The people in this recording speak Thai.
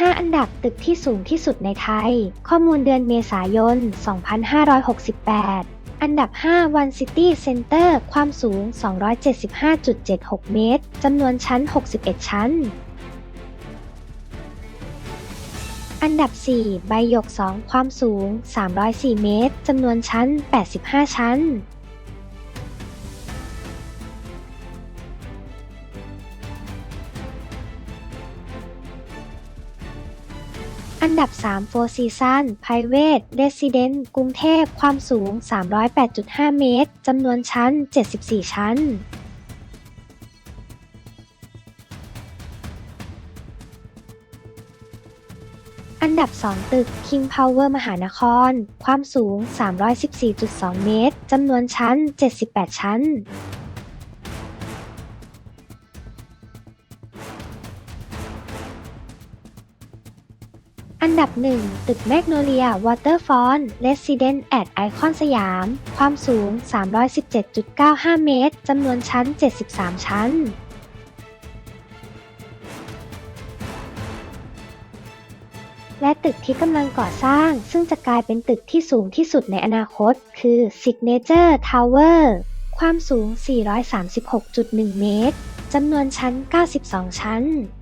5 อันดับตึกที่สูงที่สุดในไทย ข้อมูลเดือนเมษายน 2568อันดับ 5 One City Center ความสูง 275.76 เมตร จำนวนชั้น 61 ชั้น อันดับ 4 ใบหยก 2 ความสูง 304 เมตร จำนวนชั้น 85 ชั้น อันดับ 3 Four Seasons Private Residence กรุงเทพความสูง 308.5 เมตร จำนวนชั้น 74 ชั้น อันดับ 2 ตึก King Power มหานคร ความสูง 314.2 เมตร จำนวนชั้น 78 ชั้น อันดับ 1 ตึกแมกโนเลียวอเตอร์ฟอนเรสซิเดนต์แอดไอคอนสยาม ความสูง 317.95 เมตร จำนวนชั้น 73 ชั้น และตึกที่กำลังก่อสร้าง ซึ่งจะกลายเป็นตึกที่สูงที่สุดในอนาคต คือ Signature Tower ความสูง 436.1 เมตร จำนวนชั้น 92 ชั้น